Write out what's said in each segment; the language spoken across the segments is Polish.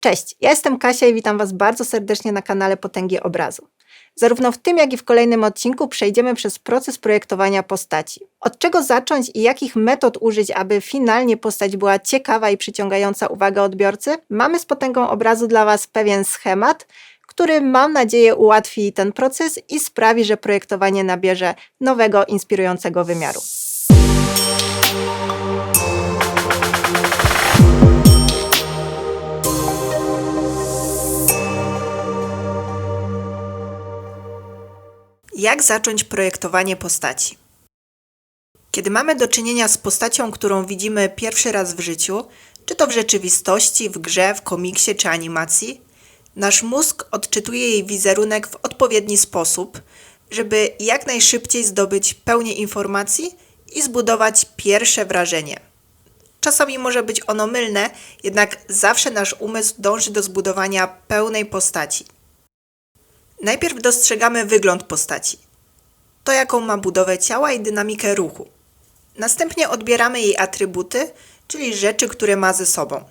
Cześć, ja jestem Kasia i witam Was bardzo serdecznie na kanale Potęgi Obrazu. Zarówno w tym, jak i w kolejnym odcinku przejdziemy przez proces projektowania postaci. Od czego zacząć i jakich metod użyć, aby finalnie postać była ciekawa i przyciągająca uwagę odbiorcy? Mamy z potęgą obrazu dla Was pewien schemat, który mam nadzieję ułatwi ten proces i sprawi, że projektowanie nabierze nowego, inspirującego wymiaru. Jak zacząć projektowanie postaci? Kiedy mamy do czynienia z postacią, którą widzimy pierwszy raz w życiu, czy to w rzeczywistości, w grze, w komiksie czy animacji, nasz mózg odczytuje jej wizerunek w odpowiedni sposób, żeby jak najszybciej zdobyć pełnię informacji i zbudować pierwsze wrażenie. Czasami może być ono mylne, jednak zawsze nasz umysł dąży do zbudowania pełnej postaci. Najpierw dostrzegamy wygląd postaci. To, jaką ma budowę ciała i dynamikę ruchu. Następnie odbieramy jej atrybuty, czyli rzeczy, które ma ze sobą.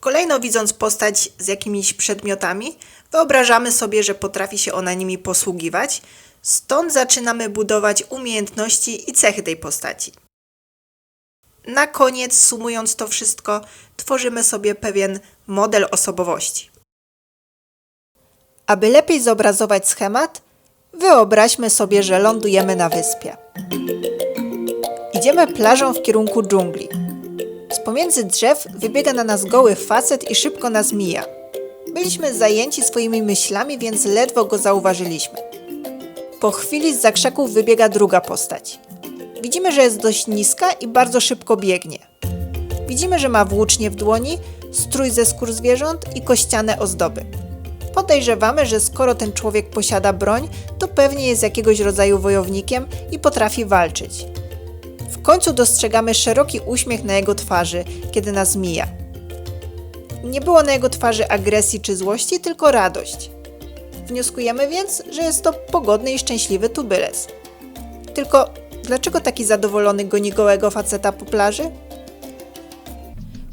Kolejno widząc postać z jakimiś przedmiotami, wyobrażamy sobie, że potrafi się ona nimi posługiwać, stąd zaczynamy budować umiejętności i cechy tej postaci. Na koniec, sumując to wszystko, tworzymy sobie pewien model osobowości. Aby lepiej zobrazować schemat, wyobraźmy sobie, że lądujemy na wyspie. Idziemy plażą w kierunku dżungli. Z pomiędzy drzew wybiega na nas goły facet i szybko nas mija. Byliśmy zajęci swoimi myślami, więc ledwo go zauważyliśmy. Po chwili z zakrzaków wybiega druga postać. Widzimy, że jest dość niska i bardzo szybko biegnie. Widzimy, że ma włócznie w dłoni, strój ze skór zwierząt i kościane ozdoby. Podejrzewamy, że skoro ten człowiek posiada broń, to pewnie jest jakiegoś rodzaju wojownikiem i potrafi walczyć. W końcu dostrzegamy szeroki uśmiech na jego twarzy, kiedy nas mija. Nie było na jego twarzy agresji czy złości, tylko radość. Wnioskujemy więc, że jest to pogodny i szczęśliwy tubylec. Tylko dlaczego taki zadowolony goni gołego faceta po plaży?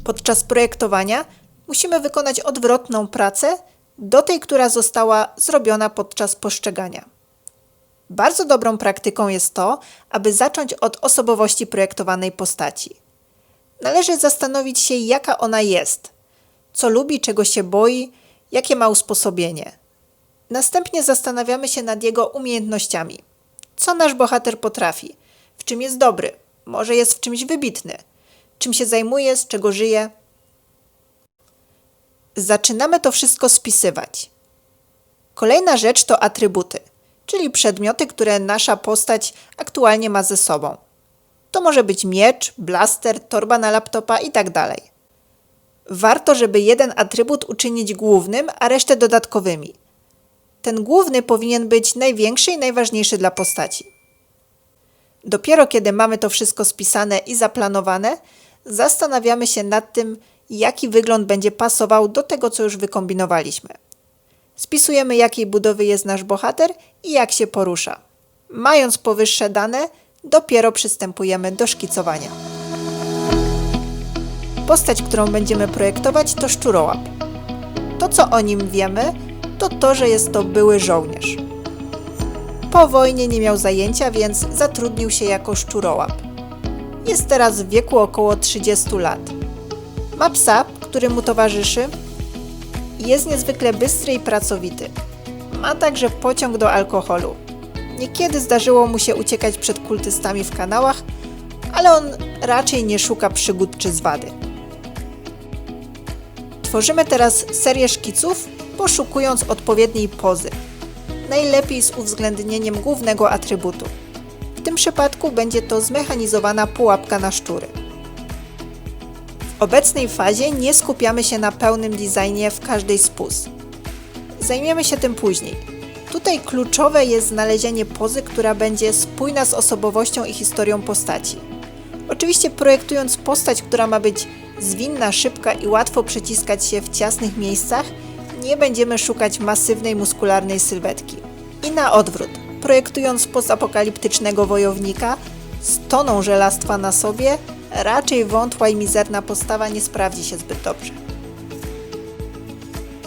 Podczas projektowania musimy wykonać odwrotną pracę do tej, która została zrobiona podczas postrzegania. Bardzo dobrą praktyką jest to, aby zacząć od osobowości projektowanej postaci. Należy zastanowić się, jaka ona jest, co lubi, czego się boi, jakie ma usposobienie. Następnie zastanawiamy się nad jego umiejętnościami. Co nasz bohater potrafi, w czym jest dobry, może jest w czymś wybitny, czym się zajmuje, z czego żyje. Zaczynamy to wszystko spisywać. Kolejna rzecz to atrybuty, czyli przedmioty, które nasza postać aktualnie ma ze sobą. To może być miecz, blaster, torba na laptopa itd. Warto, żeby jeden atrybut uczynić głównym, a resztę dodatkowymi. Ten główny powinien być największy i najważniejszy dla postaci. Dopiero kiedy mamy to wszystko spisane i zaplanowane, zastanawiamy się nad tym, jaki wygląd będzie pasował do tego, co już wykombinowaliśmy. Spisujemy, jakiej budowy jest nasz bohater i jak się porusza. Mając powyższe dane, dopiero przystępujemy do szkicowania. Postać, którą będziemy projektować, to szczurołap. To, co o nim wiemy, to to, że jest to były żołnierz. Po wojnie nie miał zajęcia, więc zatrudnił się jako szczurołap. Jest teraz w wieku około 30 lat. Ma psa, który mu towarzyszy. Jest niezwykle bystry i pracowity. Ma także pociąg do alkoholu. Niekiedy zdarzyło mu się uciekać przed kultystami w kanałach, ale on raczej nie szuka przygód czy zwady. Tworzymy teraz serię szkiców, poszukując odpowiedniej pozy. Najlepiej z uwzględnieniem głównego atrybutu. W tym przypadku będzie to zmechanizowana pułapka na szczury. Obecnej fazie nie skupiamy się na pełnym designie w każdej z. Zajmiemy się tym później. Tutaj kluczowe jest znalezienie pozy, która będzie spójna z osobowością i historią postaci. Oczywiście projektując postać, która ma być zwinna, szybka i łatwo przeciskać się w ciasnych miejscach, nie będziemy szukać masywnej muskularnej sylwetki. I na odwrót, projektując postapokaliptycznego wojownika z toną żelastwa na sobie, raczej wątła i mizerna postawa nie sprawdzi się zbyt dobrze.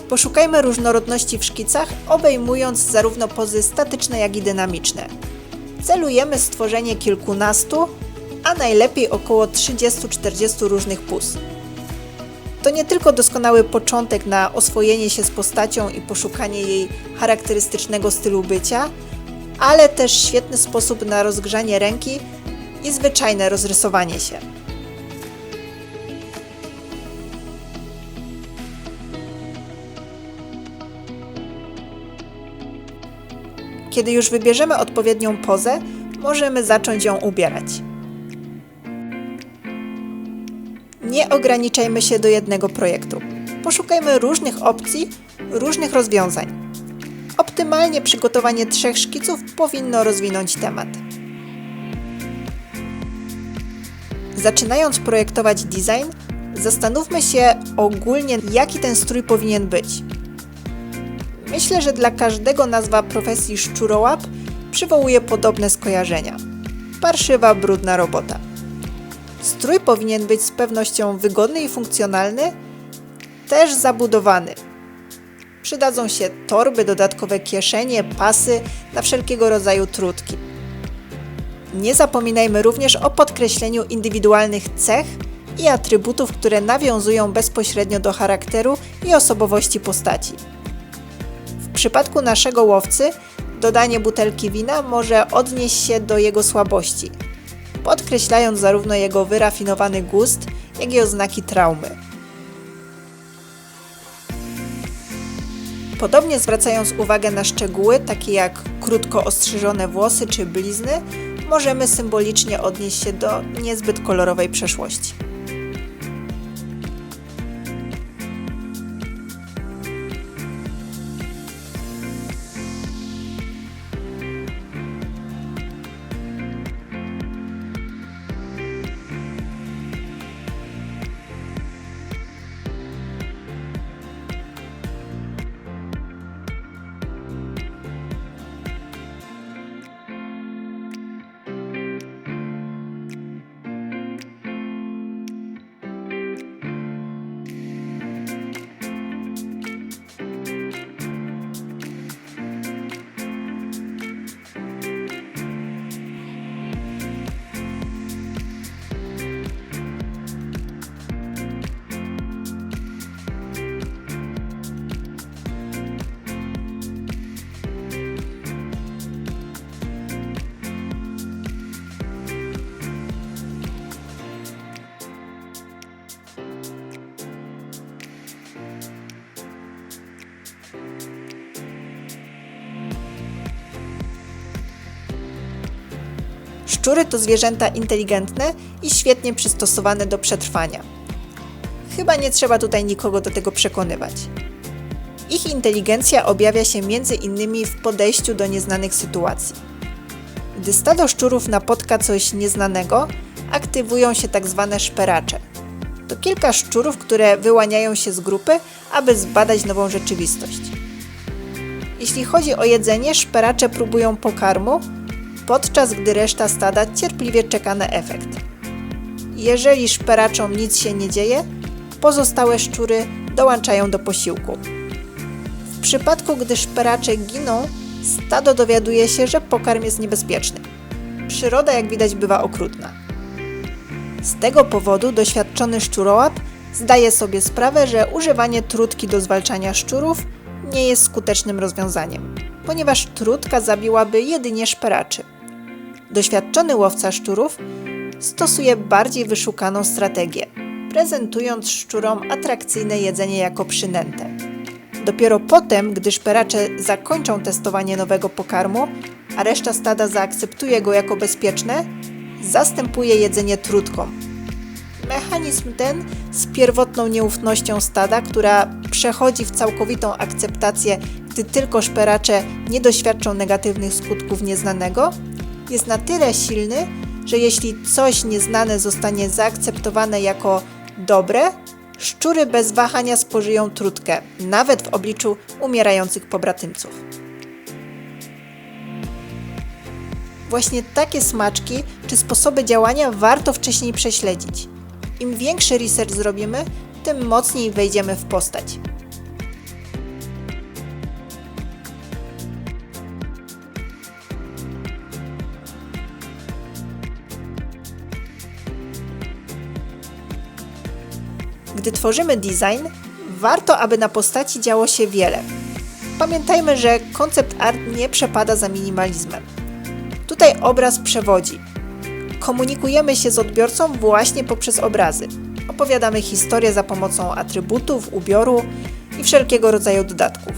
Poszukajmy różnorodności w szkicach, obejmując zarówno pozy statyczne, jak i dynamiczne. Celujemy stworzenie kilkunastu, a najlepiej około 30-40 różnych puz. To nie tylko doskonały początek na oswojenie się z postacią i poszukanie jej charakterystycznego stylu bycia, ale też świetny sposób na rozgrzanie ręki i zwyczajne rozrysowanie się. Kiedy już wybierzemy odpowiednią pozę, możemy zacząć ją ubierać. Nie ograniczajmy się do jednego projektu. Poszukajmy różnych opcji, różnych rozwiązań. Optymalnie przygotowanie trzech szkiców powinno rozwinąć temat. Zaczynając projektować design, zastanówmy się ogólnie, jaki ten strój powinien być. Myślę, że dla każdego nazwa profesji szczurołap przywołuje podobne skojarzenia. Parszywa, brudna robota. Strój powinien być z pewnością wygodny i funkcjonalny, też zabudowany. Przydadzą się torby, dodatkowe kieszenie, pasy na wszelkiego rodzaju trutki. Nie zapominajmy również o podkreśleniu indywidualnych cech i atrybutów, które nawiązują bezpośrednio do charakteru i osobowości postaci. W przypadku naszego łowcy dodanie butelki wina może odnieść się do jego słabości, podkreślając zarówno jego wyrafinowany gust, jak i oznaki traumy. Podobnie zwracając uwagę na szczegóły, takie jak krótko ostrzyżone włosy czy blizny, możemy symbolicznie odnieść się do niezbyt kolorowej przeszłości. Szczury to zwierzęta inteligentne i świetnie przystosowane do przetrwania. Chyba nie trzeba tutaj nikogo do tego przekonywać. Ich inteligencja objawia się między innymi w podejściu do nieznanych sytuacji. Gdy stado szczurów napotka coś nieznanego, aktywują się tak zwane szperacze. To kilka szczurów, które wyłaniają się z grupy, aby zbadać nową rzeczywistość. Jeśli chodzi o jedzenie, szperacze próbują pokarmu, podczas gdy reszta stada cierpliwie czeka na efekt. Jeżeli szperaczom nic się nie dzieje, pozostałe szczury dołączają do posiłku. W przypadku, gdy szperacze giną, stado dowiaduje się, że pokarm jest niebezpieczny. Przyroda, jak widać, bywa okrutna. Z tego powodu doświadczony szczurołap zdaje sobie sprawę, że używanie trutki do zwalczania szczurów nie jest skutecznym rozwiązaniem, ponieważ trutka zabiłaby jedynie szperaczy. Doświadczony łowca szczurów stosuje bardziej wyszukaną strategię, prezentując szczurom atrakcyjne jedzenie jako przynętę. Dopiero potem, gdy szperacze zakończą testowanie nowego pokarmu, a reszta stada zaakceptuje go jako bezpieczne, zastępuje jedzenie trutką. Mechanizm ten z pierwotną nieufnością stada, która przechodzi w całkowitą akceptację, gdy tylko szperacze nie doświadczą negatywnych skutków nieznanego, jest na tyle silny, że jeśli coś nieznane zostanie zaakceptowane jako dobre, szczury bez wahania spożyją trutkę, nawet w obliczu umierających pobratymców. Właśnie takie smaczki czy sposoby działania warto wcześniej prześledzić. Im większy research zrobimy, tym mocniej wejdziemy w postać. Gdy tworzymy design, warto, aby na postaci działo się wiele. Pamiętajmy, że koncept art nie przepada za minimalizmem. Tutaj obraz przewodzi. Komunikujemy się z odbiorcą właśnie poprzez obrazy. Opowiadamy historię za pomocą atrybutów, ubioru i wszelkiego rodzaju dodatków.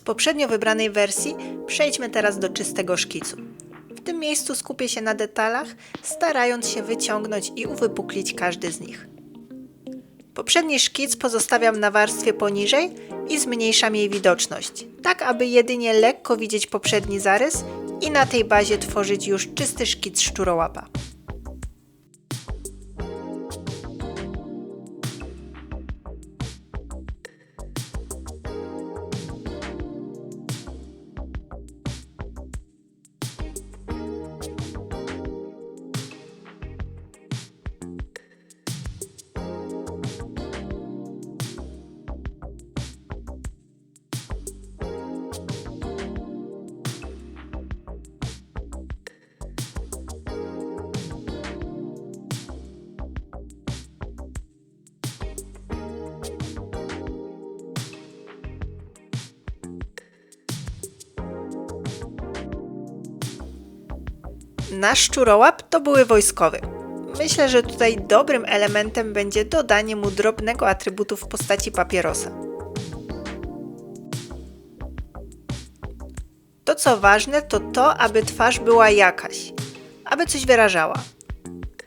Z poprzednio wybranej wersji przejdźmy teraz do czystego szkicu. W tym miejscu skupię się na detalach, starając się wyciągnąć i uwypuklić każdy z nich. Poprzedni szkic pozostawiam na warstwie poniżej i zmniejszam jej widoczność, tak aby jedynie lekko widzieć poprzedni zarys i na tej bazie tworzyć już czysty szkic szczurołapa. Nasz szczurołap to były wojskowy. Myślę, że tutaj dobrym elementem będzie dodanie mu drobnego atrybutu w postaci papierosa. To co ważne, to to, aby twarz była jakaś, aby coś wyrażała.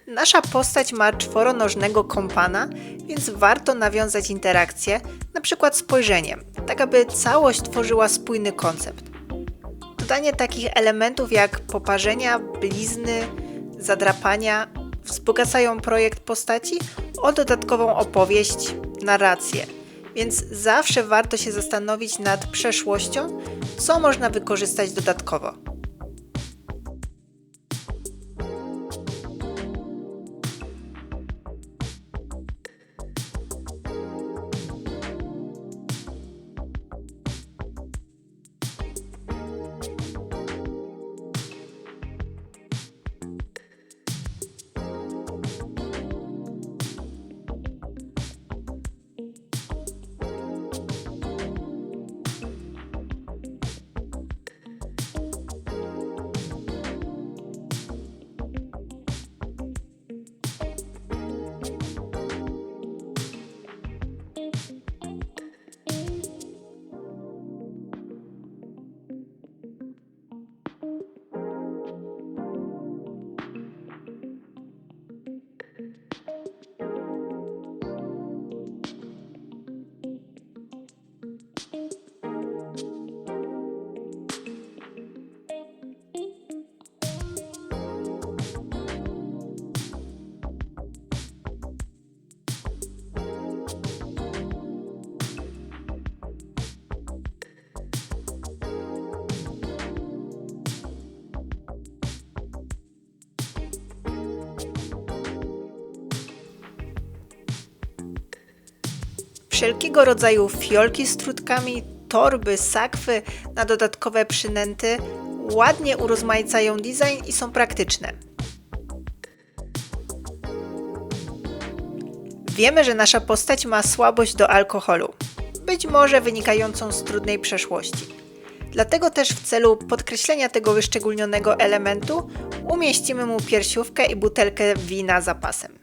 Nasza postać ma czworonożnego kompana, więc warto nawiązać interakcję, na przykład spojrzeniem, tak aby całość tworzyła spójny koncept. Dodanie takich elementów jak poparzenia, blizny, zadrapania wzbogacają projekt postaci o dodatkową opowieść, narrację. Więc zawsze warto się zastanowić nad przeszłością, co można wykorzystać dodatkowo. Wszelkiego rodzaju fiolki z trutkami, torby, sakwy na dodatkowe przynęty ładnie urozmaicają design i są praktyczne. Wiemy, że nasza postać ma słabość do alkoholu, być może wynikającą z trudnej przeszłości. Dlatego też w celu podkreślenia tego wyszczególnionego elementu umieścimy mu piersiówkę i butelkę wina zapasem.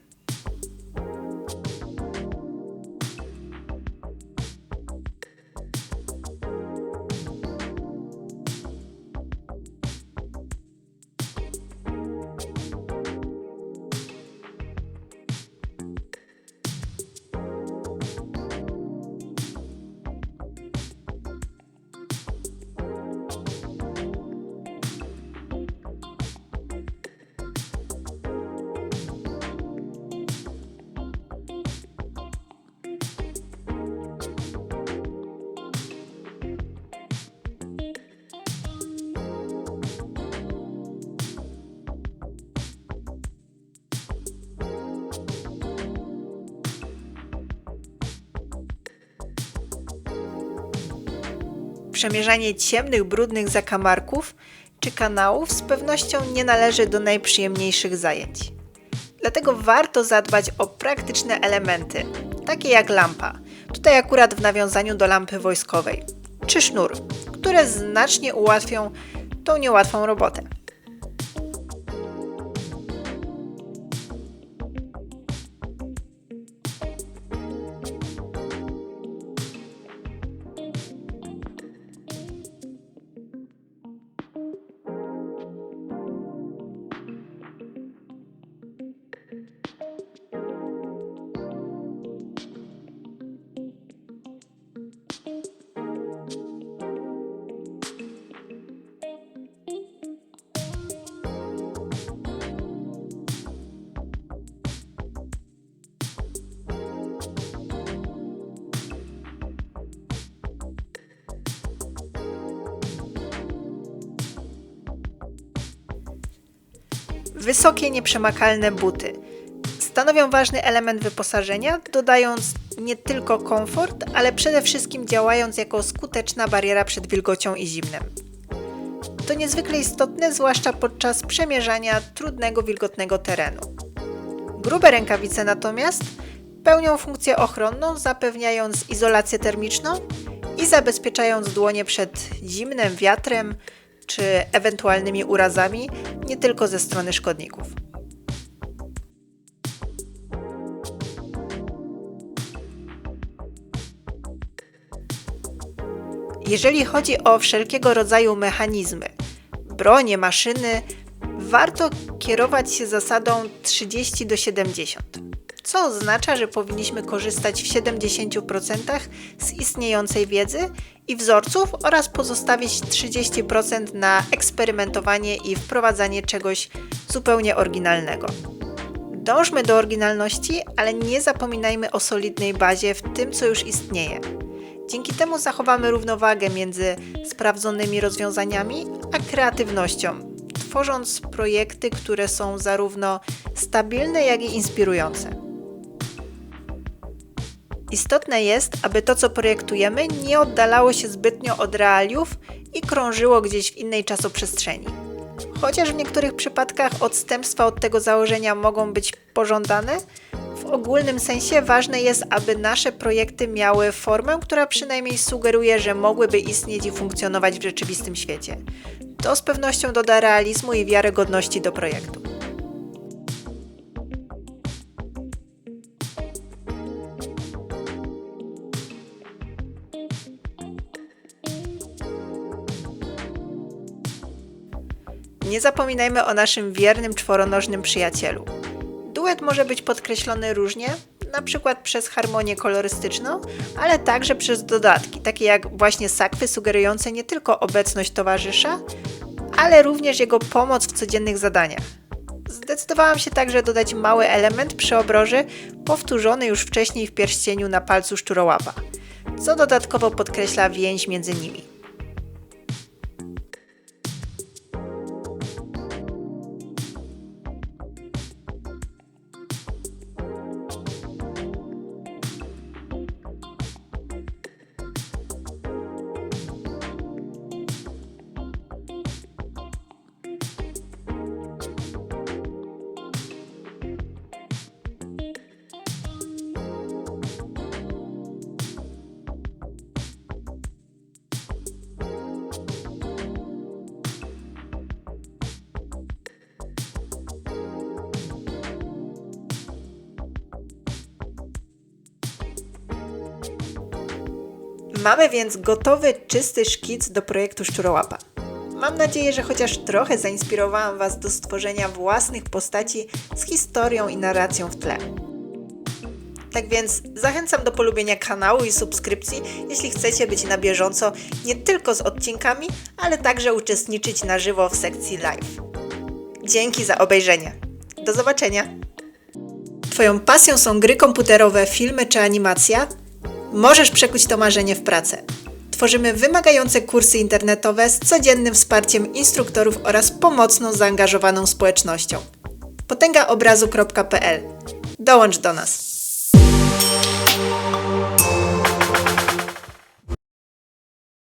Przemierzanie ciemnych, brudnych zakamarków czy kanałów z pewnością nie należy do najprzyjemniejszych zajęć. Dlatego warto zadbać o praktyczne elementy, takie jak lampa, tutaj akurat w nawiązaniu do lampy wojskowej, czy sznur, które znacznie ułatwią tą niełatwą robotę. Wysokie, nieprzemakalne buty stanowią ważny element wyposażenia, dodając nie tylko komfort, ale przede wszystkim działając jako skuteczna bariera przed wilgocią i zimnem. To niezwykle istotne, zwłaszcza podczas przemierzania trudnego, wilgotnego terenu. Grube rękawice natomiast pełnią funkcję ochronną, zapewniając izolację termiczną i zabezpieczając dłonie przed zimnem, wiatrem czy ewentualnymi urazami, nie tylko ze strony szkodników. Jeżeli chodzi o wszelkiego rodzaju mechanizmy, bronie, maszyny, warto kierować się zasadą 30 do 70, co oznacza, że powinniśmy korzystać w 70% z istniejącej wiedzy i wzorców oraz pozostawić 30% na eksperymentowanie i wprowadzanie czegoś zupełnie oryginalnego. Dążmy do oryginalności, ale nie zapominajmy o solidnej bazie w tym, co już istnieje. Dzięki temu zachowamy równowagę między sprawdzonymi rozwiązaniami a kreatywnością, tworząc projekty, które są zarówno stabilne, jak i inspirujące. Istotne jest, aby to, co projektujemy, nie oddalało się zbytnio od realiów i krążyło gdzieś w innej czasoprzestrzeni. Chociaż w niektórych przypadkach odstępstwa od tego założenia mogą być pożądane, w ogólnym sensie ważne jest, aby nasze projekty miały formę, która przynajmniej sugeruje, że mogłyby istnieć i funkcjonować w rzeczywistym świecie. To z pewnością doda realizmu i wiarygodności do projektu. Nie zapominajmy o naszym wiernym czworonożnym przyjacielu. Duet może być podkreślony różnie, na przykład przez harmonię kolorystyczną, ale także przez dodatki, takie jak właśnie sakwy sugerujące nie tylko obecność towarzysza, ale również jego pomoc w codziennych zadaniach. Zdecydowałam się także dodać mały element przy obroży, powtórzony już wcześniej w pierścieniu na palcu szczurołapa, co dodatkowo podkreśla więź między nimi. Mamy więc gotowy, czysty szkic do projektu Szczurołapa. Mam nadzieję, że chociaż trochę zainspirowałam Was do stworzenia własnych postaci z historią i narracją w tle. Tak więc zachęcam do polubienia kanału i subskrypcji, jeśli chcecie być na bieżąco nie tylko z odcinkami, ale także uczestniczyć na żywo w sekcji live. Dzięki za obejrzenie. Do zobaczenia. Twoją pasją są gry komputerowe, filmy czy animacja? Możesz przekuć to marzenie w pracę. Tworzymy wymagające kursy internetowe z codziennym wsparciem instruktorów oraz pomocną zaangażowaną społecznością. potęgaobrazu.pl Dołącz do nas.